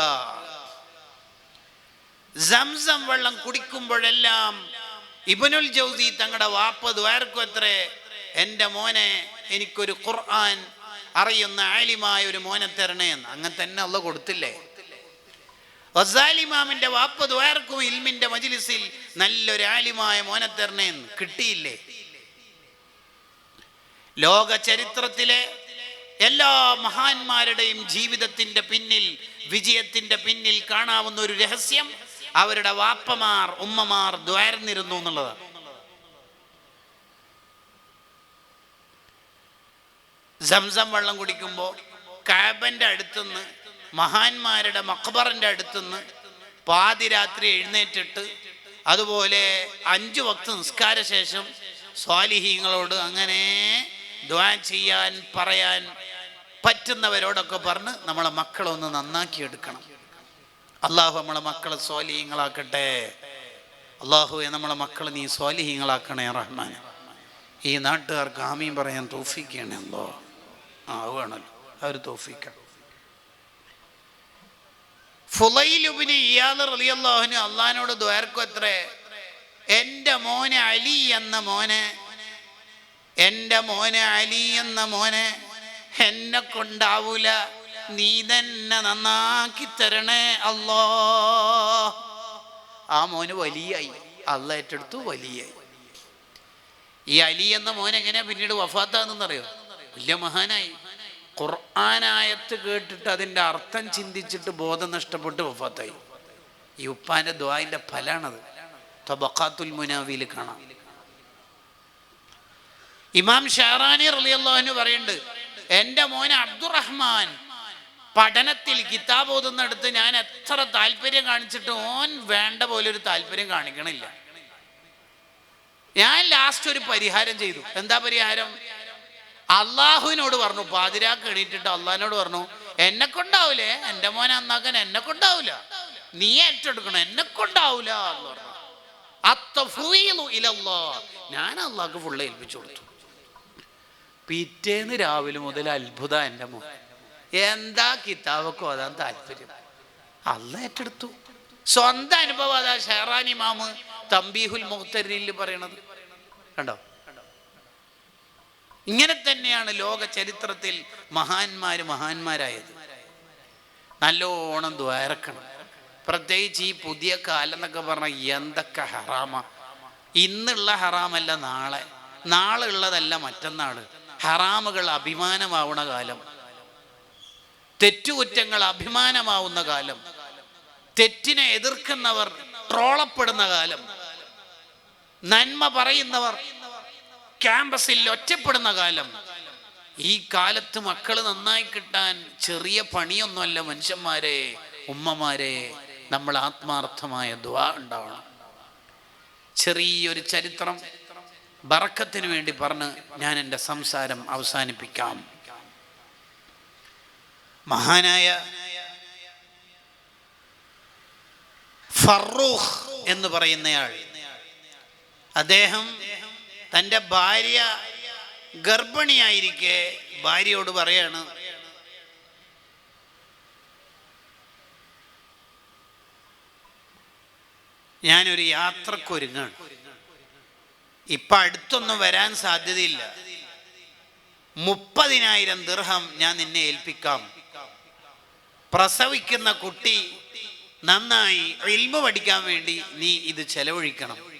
സംസം വെള്ളം കുടിക്കുമ്പോഴെല്ലാം ഇബനുൽ ജൗസി തങ്ങളുടെ വാപ്പ ദ്വാർക്കും അത്രേ എന്റെ മോനെ എനിക്കൊരു ഖുർആൻ അറിയുന്ന ആലിമായ ഒരു മോനെ തരണേ എന്ന്. അങ്ങനെ തന്നെ അല്ല കൊടുത്തില്ലേ? വസാലിമാമിന്റെ വാപ്പ ദ്വാർക്കും ഇൽമിന്റെ മജിലിസിൽ നല്ലൊരു ആലിമായ മോനെ തരണേ എന്ന്. കിട്ടിയില്ലേ? ലോക ചരിത്രത്തിലെ എല്ലാ മഹാന്മാരുടെയും ജീവിതത്തിന്റെ പിന്നിൽ വിജയത്തിന്റെ പിന്നിൽ കാണാവുന്ന ഒരു രഹസ്യം അവരുടെ വാപ്പമാർ ഉമ്മമാർ ദ്വാരന്നിരുന്നു എന്നുള്ളതാണ്. സംസം വെള്ളം കുടിക്കുമ്പോൾ കാബന്റെ അടുത്തുനിന്ന് മഹാന്മാരുടെ മക്ബറിന്റെ അടുത്തുനിന്ന് പാതിരാത്രി എഴുന്നേറ്റിട്ട് അതുപോലെ അഞ്ചു വക്ത് നിസ്കാര ശേഷം സ്വാലിഹീങ്ങളോട് അങ്ങനെ ദ്വാ ചെയ്യാൻ പറയാൻ പറ്റുന്നവരോടൊക്കെ പറഞ്ഞ് നമ്മളെ മക്കളെ ഒന്ന് നന്നാക്കി എടുക്കണം അള്ളാഹു നമ്മളെ മക്കളെ സ്വാലിഹീങ്ങളാക്കട്ടെ. അള്ളാഹുവെ നമ്മളെ മക്കളെ നീ സ്വാലിഹീങ്ങളാക്കണേ റഹ്മാൻ ഈ നാട്ടുകാർക്ക് ആമീൻ പറയാൻ തോഫിക്കണേ എന്തോ ആവുകയാണല്ലോ അവർ തോഫിക്കണം ഫുലൈലുബിന് ഇയാൾ റളിയല്ലാഹുവിന് അള്ളഹാനോട് ദ്വാരക്കും അത്രേ എന്റെ മോനെ അലി എന്ന മോനെ എന്റെ മോനെ അലി എന്ന മോനെ എന്നെ കൊണ്ടാവൂല. നീ തന്നെ നന്നാക്കി തരണേ അല്ലോ ആ മോന് വലിയായി. അള്ള ഏറ്റെടുത്തു വലിയായി. ഈ അലി എന്ന മോൻ എങ്ങനെയാ പിന്നീട് വഫാത്താന്നറിയോ വലിയ മഹാനായി. ഖുർആാനായത്ത് കേട്ടിട്ട് അതിന്റെ അർത്ഥം ചിന്തിച്ചിട്ട് ബോധം നഷ്ടപ്പെട്ട് വഫാത്തായി. ഈ ഉപ്പാന്റെ ദ്വായിന്റെ ഫലാണത്. തബക്കാത്തുൽ മുനാവിയിൽ കാണാം. ഇമാം ഷാറാനി റളിയല്ലാഹു പറയുന്നുണ്ട് എന്റെ മോൻ അബ്ദുറഹ്മാൻ പഠനത്തിൽ കിതാബ് ഓതുന്നിടത്ത് ഞാൻ എത്ര താല്പര്യം കാണിച്ചിട്ട് ഓൻ വേണ്ട പോലെ ഒരു താല്പര്യം കാണിക്കണില്ല. ഞാൻ ലാസ്റ്റ് ഒരു പരിഹാരം ചെയ്തു. എന്താ പരിഹാരം? അള്ളാഹുവിനോട് പറഞ്ഞു പാതിരാക്ക് എണീറ്റിട്ട് അള്ളാഹിനോട് പറഞ്ഞു എന്നെ കൊണ്ടാവൂലേ എന്റെ മോനെ അന്നാക്കൻ എന്നെ കൊണ്ടാവൂല നീ ഏറ്റെടുക്കണം എന്നെ കൊണ്ടാവൂല എന്ന് പറഞ്ഞു. ഞാൻ അള്ളാഹ്ക്ക് ഫുള്ള് ഏൽപ്പിച്ചു കൊടുത്തു. പിറ്റേന്ന് രാവിലെ മുതൽ അത്ഭുത എന്റെ മോൻ. എന്താ കിതാബൊക്കെ ഓതാൻ താല്പര്യം. അല്ല ഏറ്റെടുത്തു. സ്വന്തം അനുഭവം അതാ ഷെഹറാൻ ഇമാമ് തമ്പീഹുൽ മുഖത്തരിൽ പറയണത്. കണ്ടോ? ഇങ്ങനെ തന്നെയാണ് ലോക ചരിത്രത്തിൽ മഹാന്മാര് മഹാന്മാരായത്. നല്ലോണം ദ്വാരക്കണം. പ്രത്യേകിച്ച് ഈ പുതിയ കാലം എന്നൊക്കെ പറഞ്ഞാൽ എന്തൊക്കെ ഹറാമ. ഇന്നുള്ള ഹറാമല്ല നാളെ. നാളെ ഉള്ളതല്ല മറ്റന്നാൾ. ഹറാമുകൾ അഭിമാനമാവുന്ന കാലം. തെറ്റുകുറ്റങ്ങൾ അഭിമാനമാവുന്ന കാലം. തെറ്റിനെ എതിർക്കുന്നവർ ട്രോളപ്പെടുന്ന കാലം. നന്മ പറയുന്നവർ ക്യാമ്പസിൽ ഒറ്റപ്പെടുന്ന കാലം. ഈ കാലത്ത് മക്കൾ നന്നായി കിട്ടാൻ ചെറിയ പണിയൊന്നുമല്ല മനുഷ്യന്മാരെ ഉമ്മമാരെ. നമ്മൾ ആത്മാർത്ഥമായ ദ്വാ ഉണ്ടാവണം. ചെറിയൊരു ചരിത്രം ബറക്കത്തിന് വേണ്ടി പറഞ്ഞ് ഞാൻ എന്റെ സംസാരം അവസാനിപ്പിക്കാം. മഹാനായ ഫറൂഖ് എന്ന് പറയുന്നയാൾ. അദ്ദേഹം തന്റെ ഭാര്യ ഗർഭിണിയായിരിക്കെ ഭാര്യയോട് പറയാണ്. ഞാനൊരു യാത്രക്കൊരുങ്ങാണ്. ഇപ്പൊ അടുത്തൊന്നും വരാൻ സാധ്യതയില്ല. മുപ്പതിനായിരം ദീർഘം ഞാൻ നിന്നെ ഏൽപ്പിക്കാം. പ്രസവിക്കുന്ന കുട്ടി നന്നായി എൽമ പഠിക്കാൻ വേണ്ടി നീ ഇത് ചെലവഴിക്കണം.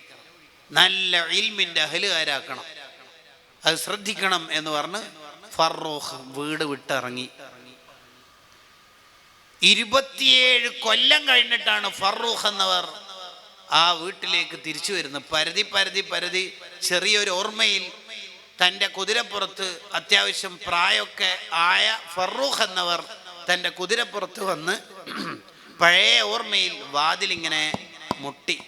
നല്ല ഇൽമിന്റെ അഹലുകാരാക്കണം. അത് ശ്രദ്ധിക്കണം എന്ന് പറഞ്ഞ് ഫറൂഖ് വീട് വിട്ടിറങ്ങി. ഇരുപത്തിയേഴ് കൊല്ലം കഴിഞ്ഞിട്ടാണ് ഫറൂഖ് എന്നവർ ആ വീട്ടിലേക്ക് തിരിച്ചു വരുന്നത്. പരതി പരതി പരതി ചെറിയൊരു ഓർമ്മയിൽ തന്റെ കുതിരപ്പുറത്ത് അത്യാവശ്യം പ്രായമൊക്കെ ആയ ഫറൂഖ് എന്നവർ തന്റെ കുതിരപ്പുറത്ത് വന്ന് പഴയ ഓർമ്മയിൽ വാതിലിങ്ങനെ മുട്ടി.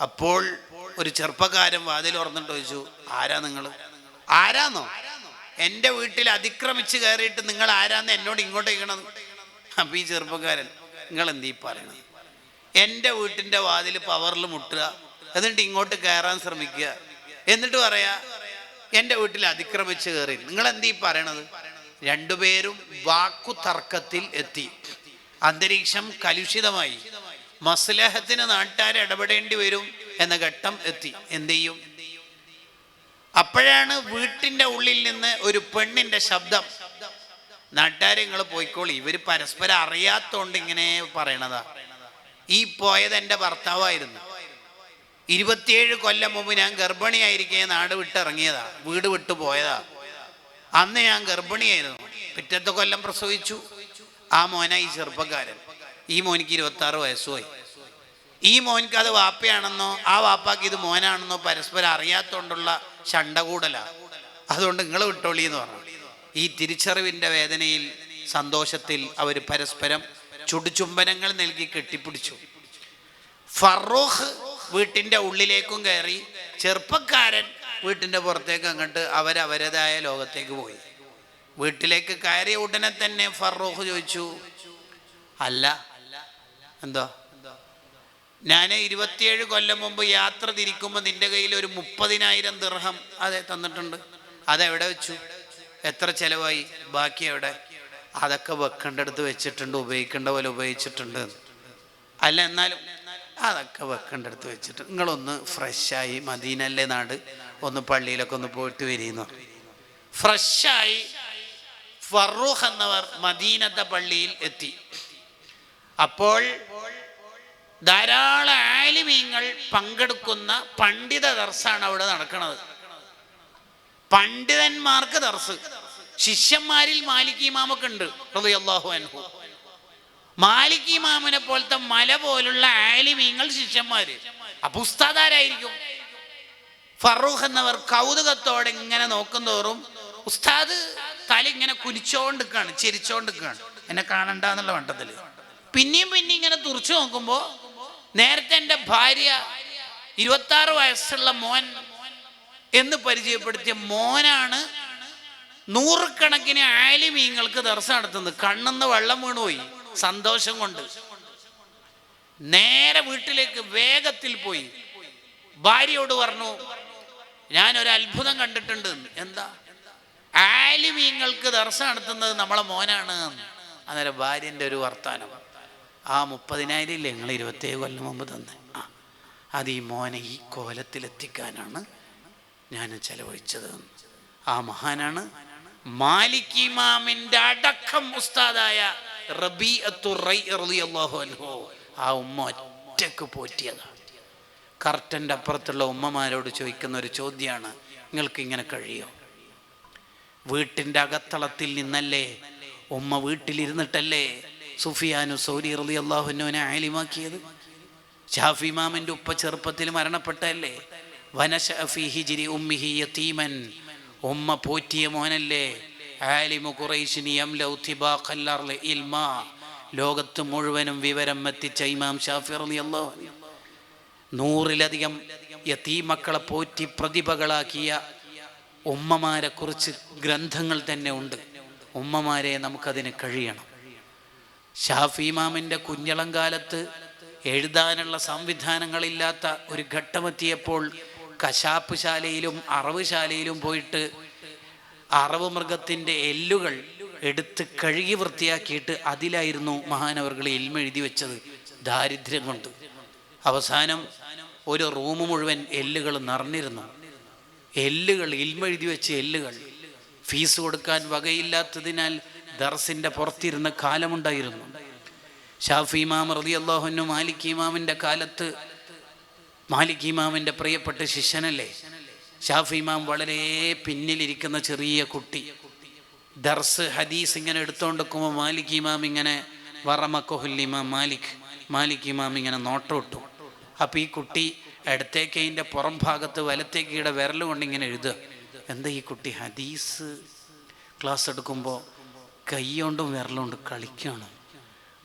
അപ്പോൾ ഒരു ചെറുപ്പക്കാരൻ വാതിൽ ഓർന്നിട്ട് ചോദിച്ചു ആരാ നിങ്ങൾ ആരാന്നോ? എന്റെ വീട്ടിൽ അതിക്രമിച്ച് കയറിയിട്ട് നിങ്ങൾ ആരാന്ന് എന്നോട് ഇങ്ങോട്ട് ഇങ്ങണം അപ്പൊ ഈ ചെറുപ്പക്കാരൻ നിങ്ങൾ എന്തീ പറയണത് എന്റെ വീട്ടിന്റെ വാതിൽ പവറിൽ മുട്ടുക എന്നിട്ട് ഇങ്ങോട്ട് കയറാൻ ശ്രമിക്കുക. എന്നിട്ട് പറയാ എന്റെ വീട്ടിൽ അതിക്രമിച്ച് കയറി നിങ്ങൾ എന്തീ പറയണത്? രണ്ടുപേരും വാക്കു തർക്കത്തിൽ എത്തി. അന്തരീക്ഷം കലുഷിതമായി. മസ്ലഹത്തിന് നാട്ടുകാർ ഇടപെടേണ്ടി വരും എന്ന ഘട്ടം എത്തി. എന്ത് ചെയ്യും? അപ്പോഴാണ് വീട്ടിന്റെ ഉള്ളിൽ നിന്ന് ഒരു പെണ്ണിന്റെ ശബ്ദം. നിങ്ങൾ പോയിക്കോളി. ഇവർ പരസ്പരം അറിയാത്തോണ്ട് ഇങ്ങനെ പറയണതാ. ഈ പോയത് എന്റെ ഭർത്താവായിരുന്നു. ഇരുപത്തിയേഴ് കൊല്ലം മുമ്പ് ഞാൻ ഗർഭിണിയായിരിക്കെ നാട് വിട്ടിറങ്ങിയതാ. വീട് വിട്ടു പോയതാ. അന്ന് ഞാൻ ഗർഭിണിയായിരുന്നു. പിറ്റത്തെ കൊല്ലം പ്രസവിച്ചു. ആ മോന ഈ ചെറുപ്പക്കാരൻ. ഈ മോനിക്ക് ഇരുപത്തി ആറ് വയസ്സുമായി ഈ മോനിക്ക് അത് വാപ്പയാണെന്നോ ആ വാപ്പാക്ക് ഇത് മോനാണെന്നോ പരസ്പരം അറിയാത്തോണ്ടുള്ള ശണ്ടകൂടല. അതുകൊണ്ട് നിങ്ങൾ വിട്ടോളി എന്ന് പറഞ്ഞു. ഈ തിരിച്ചറിവിന്റെ വേദനയിൽ സന്തോഷത്തിൽ അവർ പരസ്പരം ചുടുചുംബനങ്ങൾ നൽകി കെട്ടിപ്പിടിച്ചു. ഫറൂഖ് വീട്ടിന്റെ ഉള്ളിലേക്കും കയറി ചെറുപ്പക്കാരൻ വീട്ടിന്റെ പുറത്തേക്ക് അങ്ങോട്ട് അവരവരതായ ലോകത്തേക്ക് പോയി. വീട്ടിലേക്ക് കയറിയ ഉടനെ തന്നെ ഫറൂഖ് ചോദിച്ചു അല്ല എന്തോ? ഞാൻ ഇരുപത്തിയേഴ് കൊല്ലം മുമ്പ് യാത്ര തിരിക്കുമ്പോൾ നിന്റെ കയ്യിൽ ഒരു മുപ്പതിനായിരം ദിർഹം അതെ തന്നിട്ടുണ്ട്. അതെവിടെ വെച്ചു? എത്ര ചെലവായി? ബാക്കി എവിടെ? അതൊക്കെ വെക്കേണ്ടടുത്ത് വെച്ചിട്ടുണ്ട് ഉപയോഗിക്കേണ്ട പോലെ ഉപയോഗിച്ചിട്ടുണ്ട്. അല്ല എന്നാലും അതൊക്കെ വെക്കേണ്ടടുത്ത് വെച്ചിട്ട് നിങ്ങളൊന്ന് ഫ്രഷായി മദീനല്ലേ നാട് ഒന്ന് പള്ളിയിലൊക്കെ ഒന്ന് പോയിട്ട് വരീന്ന് ഫ്രഷായി ഫറൂഖ് എന്നവർ മദീനത്തെ പള്ളിയിൽ എത്തി. അപ്പോൾ ധാരാളം ആലിമീങ്ങൾ പങ്കെടുക്കുന്ന പണ്ഡിത ദർസാണ് അവിടെ നടക്കുന്നത് പണ്ഡിതന്മാർക്ക് ദർസ്. ശിഷ്യന്മാരിൽ മാലിക് ഇമാമൊക്കെ ഉണ്ട് റളിയല്ലാഹു അൻഹു. മാലിക് ഇമാമിനെ പോലത്തെ മല പോലുള്ള ആലിമീങ്ങൾ ശിഷ്യന്മാര്. അപ്പൊ ഉസ്താദാരായിരിക്കും. ഫറൂഖ് എന്നവർ കൗതുകത്തോടെ ഇങ്ങനെ നോക്കുന്തോറും ഉസ്താദ് തല ഇങ്ങനെ കുനിച്ചോണ്ടിക്കാണ് ചിരിച്ചോണ്ടിക്കാണ് എന്നെ കാണണ്ട എന്നുള്ള മട്ടത്തിൽ പിന്നെയും പിന്നെ ഇങ്ങനെ തുറച്ചു നോക്കുമ്പോ നേരത്തെ എന്റെ ഭാര്യ ഇരുപത്തി ആറ് വയസ്സുള്ള മോൻ എന്ന് പരിചയപ്പെടുത്തിയ മോനാണ് നൂറുകണക്കിന് ആലിമീങ്ങൾക്ക് ദർശനം നടത്തുന്നത്. കണ്ണെന്ന് വെള്ളം വീണുപോയി സന്തോഷം കൊണ്ട്. നേരെ വീട്ടിലേക്ക് വേഗത്തിൽ പോയി. ഭാര്യയോട് പറഞ്ഞു ഞാൻ ഒരു അത്ഭുതം കണ്ടിട്ടുണ്ട്. എന്താ? ആലിമീങ്ങൾക്ക് ദർശനം നടത്തുന്നത് നമ്മളെ മോനാണ്. അന്നേരം ഭാര്യന്റെ ഒരു വർത്താനം. ആ മുപ്പതിനായിരം ഇല്ലേ? നിങ്ങൾ ഇരുപത്തേഴ് കൊല്ലം മുമ്പ് തന്നെ. ആ അത് ഈ മോനെ ഈ കോലത്തിലെത്തിക്കാനാണ് ഞാൻ ചെലവഴിച്ചത്. ആ മഹാനാണ് മാലിക് ഇമാമിന്റെ അടക്കം ഉസ്താദായ റബീഅത്തു റൈ റളിയല്ലാഹു അൻഹു. ആ ഉമ്മ ഒറ്റയ്ക്ക് പോറ്റിയതാണ് കർട്ടന്റെ അപ്പുറത്തുള്ള ഉമ്മമാരോട് ചോദിക്കുന്ന ഒരു ചോദ്യമാണ് നിങ്ങൾക്ക് ഇങ്ങനെ കഴിയോ? വീട്ടിന്റെ അകത്തളത്തിൽ നിന്നല്ലേ? ഉമ്മ വീട്ടിലിരുന്നിട്ടല്ലേ? സുഫിയാനു സൗരി റലി അള്ളാഹുനുവിനെ ആലിമാക്കിയത്. ഷാഫി മാമിന്റെ ഉപ്പ ചെറുപ്പത്തിൽ മരണപ്പെട്ടല്ലേ വനഷഫി ഹിജിരി ഉമ്മിഹി യതീമൻ. ഉമ്മ പോറ്റിയ മോനല്ലേ? ആലിമു ഖുറൈശിനി ഇൽമാ. ലോകത്ത് മുഴുവനും വിവരം എത്തിച്ച ഇമാം ഷാഫി റളി അള്ളാഹു നൂറിലധികം യത്തീമക്കളെ പോറ്റി പ്രതിഭകളാക്കിയ ഉമ്മമാരെ കുറിച്ച് ഗ്രന്ഥങ്ങൾ തന്നെ ഉണ്ട്. ഉമ്മമാരെ നമുക്കതിന് കഴിയണം. ഷാഫി ഇമാമിന്റെ കുഞ്ഞളം കാലത്ത് എഴുതാനുള്ള സംവിധാനങ്ങളില്ലാത്ത ഒരു ഘട്ടമെത്തിയപ്പോൾ കശാപ്പ് ശാലയിലും അറവ് ശാലയിലും പോയിട്ട് അറവ് മൃഗത്തിന്റെ എല്ലുകൾ എടുത്ത് കഴുകി വൃത്തിയാക്കിയിട്ട് അതിലായിരുന്നു മഹാനവർകൾ എൽമെഴുതി വെച്ചത് ദാരിദ്ര്യം കൊണ്ട്. അവസാനം ഒരു റൂം മുഴുവൻ എല്ലുകൾ നിറഞ്ഞിരുന്നു. എല്ലുകൾ ഇൽമെഴുതി വെച്ച എല്ലുകൾ. ഫീസ് കൊടുക്കാൻ വകയില്ലാത്തതിനാൽ ദർസിന്റെ പുറത്തിരുന്ന കാലമുണ്ടായിരുന്നു. ഷാഫി ഇമാം റതി അള്ളാഹുനു മാലിക് ഇമാമിന്റെ കാലത്ത് മാലിക് ഇമാമിന്റെ പ്രിയപ്പെട്ട ശിഷ്യനല്ലേ? ഷാഫി ഇമാം വളരെ പിന്നിലിരിക്കുന്ന ചെറിയ കുട്ടി. ദർസ് ഹദീസ് ഇങ്ങനെ എടുത്തുകൊണ്ടിരിക്കുമ്പോൾ മാലിക് ഇമാം ഇങ്ങനെ വറമക്കൊഹുൽ ഇമാം മാലിക് മാലിക് ഇമാം ഇങ്ങനെ നോട്ടമിട്ടു. അപ്പോൾ ഈ കുട്ടി ഇടത്തേക്ക് അതിന്റെ പുറം ഭാഗത്ത് വലത്തേക്ക് ഇവിടെ വിരൽ കൊണ്ട് ഇങ്ങനെ എഴുതുക. എന്താ ഈ കുട്ടി ഹദീസ്? ക്ലാസ് എടുക്കുമ്പോൾ കൈ കൊണ്ടും വിരലുകൊണ്ട് കളിക്കുകയാണ്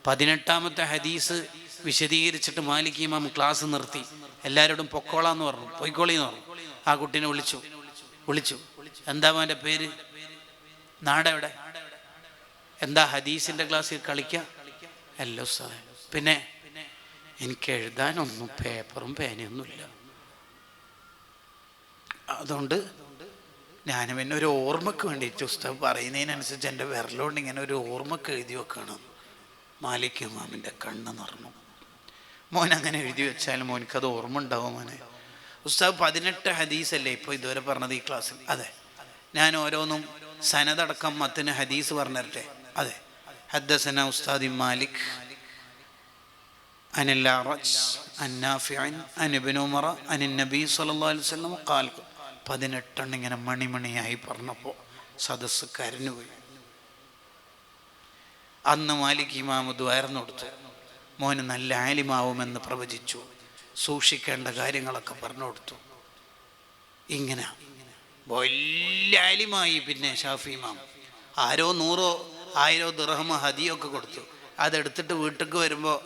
പതിനെട്ടാമത്തെ ഹദീസ് വിശദീകരിച്ചിട്ട് മാലിക് ഇമാം ക്ലാസ് നിർത്തി. എല്ലാവരോടും പൊക്കോളാന്ന് പറഞ്ഞു. പൊയ്ക്കോളി എന്ന് പറഞ്ഞു. ആ കുട്ടീനെ വിളിച്ചു. വിളിച്ചു. എന്താ അവന്റെ പേര്? നാടെവിടെ എന്താ ഹദീസിന്റെ ക്ലാസ്സിൽ കളിക്കുക അല്ലോ സാറേ. പിന്നെ എനിക്ക് എഴുതാനൊന്നും പേപ്പറും പേനയൊന്നുമില്ല. അതുകൊണ്ട് ഞാനും പിന്നെ ഒരു ഓർമ്മക്ക് വേണ്ടിയിട്ട് ഉസ്താവ് പറയുന്നതിനനുസരിച്ച് എന്റെ വിരലോണ്ട് ഇങ്ങനെ ഒരു ഓർമ്മക്ക് എഴുതി വെക്കണം. മാലിക് ഇമാമിന്റെ കണ്ണ് നിറഞ്ഞു മോൻ അങ്ങനെ എഴുതി വെച്ചാൽ മോനക്ക് അത് ഓർമ്മ ഉണ്ടാവും മോനെ. ഉസ്താവ് പതിനെട്ട് ഹദീസല്ലേ ഇപ്പോൾ ഇതുവരെ പറഞ്ഞത് ഈ ക്ലാസ്സിൽ? അതെ. ഞാൻ ഓരോന്നും സനതടക്കം മത്തിന് ഹദീസ് പറഞ്ഞിരട്ടെ? അതെ. ഹദ്ദസന ഉസ്താദി മാലിക് അനിൽ അറജ് അന്നാഫിഅൻ അനിബിൻ ഉമറ അനിൻ നബി സല്ലാ അലൈഹി വസല്ലം പതിനെട്ടെണ്ണം ഇങ്ങനെ മണിമണിയായി പറഞ്ഞപ്പോൾ സദസ്സ് കരഞ്ഞുപോയി അന്ന് മാലിക് ഇമാമ് ദ്വാരന്ന് കൊടുത്തു മോന് നല്ല ആലിമാവുമെന്ന് പ്രവചിച്ചു. സൂക്ഷിക്കേണ്ട കാര്യങ്ങളൊക്കെ പറഞ്ഞു കൊടുത്തു. ഇങ്ങനെ. വലിയ ആലിമായി പിന്നെ ഷാഫി ഇമാം. ആരോ നൂറോ ആയിരോ ദിർഹമോ ഹദിയൊക്കെ കൊടുത്തു. അതെടുത്തിട്ട് വീട്ടിലേക്ക് വരുമ്പോൾ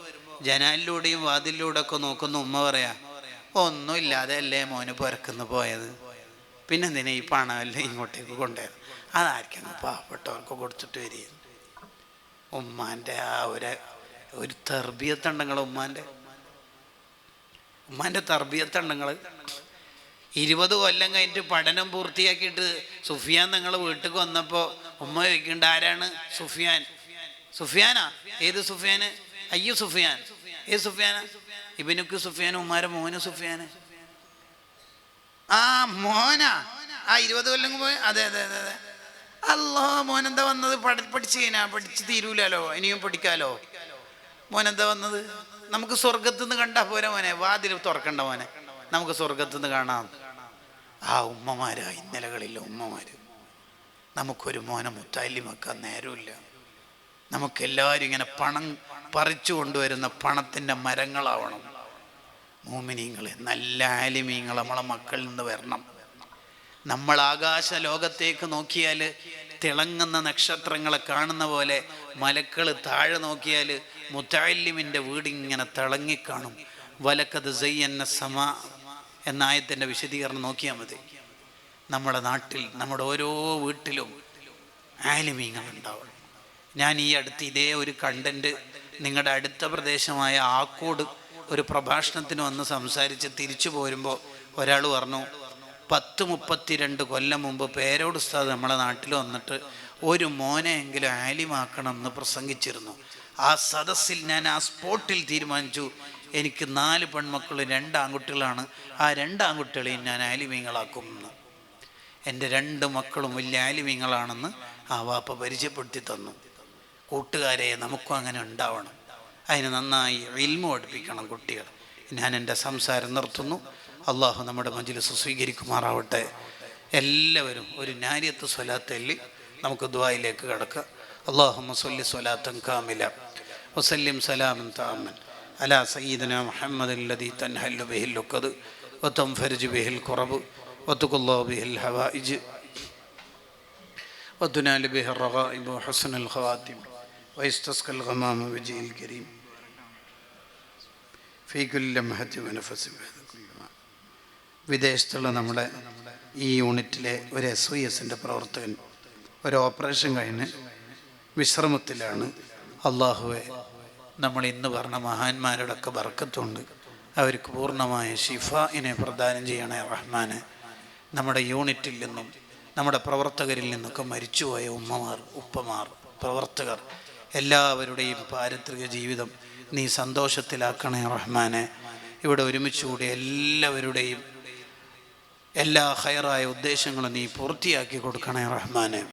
ജനാലിലൂടെയും വാതിലിലൂടെ ഒക്കെ നോക്കുന്ന ഉമ്മ പറയാ ഒന്നുമില്ലാതെ അല്ലേ മോന് പുരക്കുന്നു പോയത്? പിന്നെ എന്തിനാ ഈ പണമെല്ലാം ഇങ്ങോട്ടേക്ക് കൊണ്ടുവരുന്നത്? അതായിരിക്കും പാവപ്പെട്ടവർക്ക് കൊടുത്തിട്ട് വരിക. ഉമ്മാന്റെ ആ ഒരു ഒരു തെർബിയത്തുണ്ടെങ്കിൽ ഉമ്മാന്റെ ഉമ്മാന്റെ തെർബിയത്തുണ്ടെങ്കിൽ ഇരുപത് കൊല്ലം കഴിഞ്ഞിട്ട് പഠനം പൂർത്തിയാക്കിയിട്ട് സുഫിയാൻ നിങ്ങൾ വീട്ടിൽ വന്നപ്പോൾ ഉമ്മ ചോദിക്കേണ്ട ആരാണ് സുഫിയാൻ? സുഫിയാനാ? ഏത് സുഫിയാന്? അയ്യോ സുഫിയാൻ. ഏത് സുഫിയാനാ? ഇബിനുക്ക് സുഫിയാൻ ഉമ്മാരെ മോന് സുഫിയാന്. ആ മോന. ആ ഇരുപത് കൊല്ലം പോയി അതെ അതെ അതെ അതെ. അല്ലോ മോനെന്താ വന്നത്? പഠി പഠിച്ചു കഴിഞ്ഞാ പഠിച്ച് തീരൂലോ ഇനിയും പഠിക്കാലോ? മോനെന്താ വന്നത്? നമുക്ക് സ്വർഗത്തു നിന്ന് കണ്ടാ പോരാ മോനെ. വാതിൽ തുറക്കണ്ട മോനെ. നമുക്ക് സ്വർഗത്തു നിന്ന് കാണാം. ആ ഉമ്മമാരാ ഇന്നലകളില്ല ഉമ്മമാര്. നമുക്കൊരു മോനെ മുത്താലി വെക്കാൻ നേരമില്ല. നമുക്കെല്ലാവരും ഇങ്ങനെ പണം പറിച്ചു കൊണ്ടുവരുന്ന പണത്തിന്റെ മരങ്ങളാവണം. മോമിനിങ്ങളെ നല്ല ആലിമീങ്ങൾ നമ്മളെ മക്കളിൽ നിന്ന് വരണം. നമ്മൾ ആകാശ ലോകത്തേക്ക് നോക്കിയാൽ തിളങ്ങുന്ന നക്ഷത്രങ്ങളെ കാണുന്ന പോലെ മലക്കൾ താഴെ നോക്കിയാൽ മുത്താലിമിന്റെ വീടിങ്ങനെ തിളങ്ങിക്കാണും. വലക്കത് സയ്യന്ന സമ എന്ന ആയത്തിന്റെ വിശദീകരണം നോക്കിയാൽ മതി. നമ്മുടെ നാട്ടിൽ നമ്മുടെ ഓരോ വീട്ടിലും ആലിമീങ്ങൾ ഉണ്ടാവണം ഞാൻ ഈ അടുത്ത് ഇതേ ഒരു കണ്ടന്റ് നിങ്ങളുടെ അടുത്ത പ്രദേശമായ ആക്കോട് ഒരു പ്രഭാഷണത്തിന് വന്ന് സംസാരിച്ച് തിരിച്ചു പോരുമ്പോൾ ഒരാൾ പറഞ്ഞു പത്ത് മുപ്പത്തിരണ്ട് കൊല്ലം മുമ്പ് പേരോട് ഉസ്താദ് നമ്മളെ നാട്ടിൽ വന്നിട്ട് ഒരു മോനെയെങ്കിലും ആലിമാക്കണം എന്ന് പ്രസംഗിച്ചിരുന്നു. ആ സദസ്സിൽ ഞാൻ ആ സ്പോട്ടിൽ തീരുമാനിച്ചു എനിക്ക് നാല് പെൺമക്കളും രണ്ട് ആൺകുട്ടികളാണ്. ആ രണ്ട് ആൺകുട്ടികളെയും ഞാൻ ആലിമീങ്ങളാക്കും എന്ന്. എന്റെ രണ്ട് മക്കളും വലിയ ആലിമീങ്ങളാണെന്ന് ആ വാപ്പ പരിചയപ്പെടുത്തി തന്നു. കൂട്ടുകാരെ നമുക്കും അങ്ങനെ ഉണ്ടാവണം. അതിന് നന്നായി ഇൽമു പഠിപ്പിക്കണം കുട്ടികൾ. ഞാൻ എന്റെ സംസാരം നിർത്തുന്നു. അള്ളാഹു നമ്മുടെ മജ്ലിസ് സ്വീകരിക്കുമാറാവട്ടെ. എല്ലാവരും ഒരു നാരിയത്ത് സ്വലാത്തല്ലി നമുക്ക് ദ്വായിലേക്ക് കിടക്കുക അള്ളാഹു മുസല്ലി സ്വലാത്തൻ കാമില വസല്ലിം സലാമൻ താമൻ. അലാ സയ്യിദന മുഹമ്മദ് അല്ലദീ തൻഹല്ലു ബിഹിൽ ഒത്തം ഫരിജ് ബിഹിൽ കുറവ് വത്തുക്കുല്ലാ ബിഹിൽ ഹവായിജ് ഒത്തുനാലി ബിഹിർ റഗായിബ് ഹസനുൽ ഖവാത്തിം വൈസ്തസ്കൽ ഹമാമ വിജയിൽ കരീം. വിദേശത്തുള്ള നമ്മുടെ ഈ യൂണിറ്റിലെ ഒരു എസ് വി എസിന്റെ പ്രവർത്തകൻ ഒരു ഓപ്പറേഷൻ കഴിഞ്ഞ് വിശ്രമത്തിലാണ്. അള്ളാഹുവെ നമ്മൾ ഇന്ന് പറഞ്ഞ മഹാന്മാരോടൊക്കെ ബർക്കത്തുണ്ട്. അവർക്ക് പൂർണമായ ഷിഫായിനെ പ്രദാനം ചെയ്യണ റഹ്മാന്. നമ്മുടെ യൂണിറ്റിൽ നിന്നും നമ്മുടെ പ്രവർത്തകരിൽ നിന്നൊക്കെ മരിച്ചുപോയ ഉമ്മമാർ ഉപ്പമാർ പ്രവർത്തകർ എല്ലാവരുടെയും പാരിത്രിക ജീവിതം നീ സന്തോഷത്തിലാക്കണേ റഹ്മാനെ. ഇവിടെ ഒരുമിച്ച് കൂടി എല്ലാവരുടെയും എല്ലാ ഹയറായ ഉദ്ദേശങ്ങളും നീ പൂർത്തിയാക്കി കൊടുക്കണേ റഹ്മാനെ.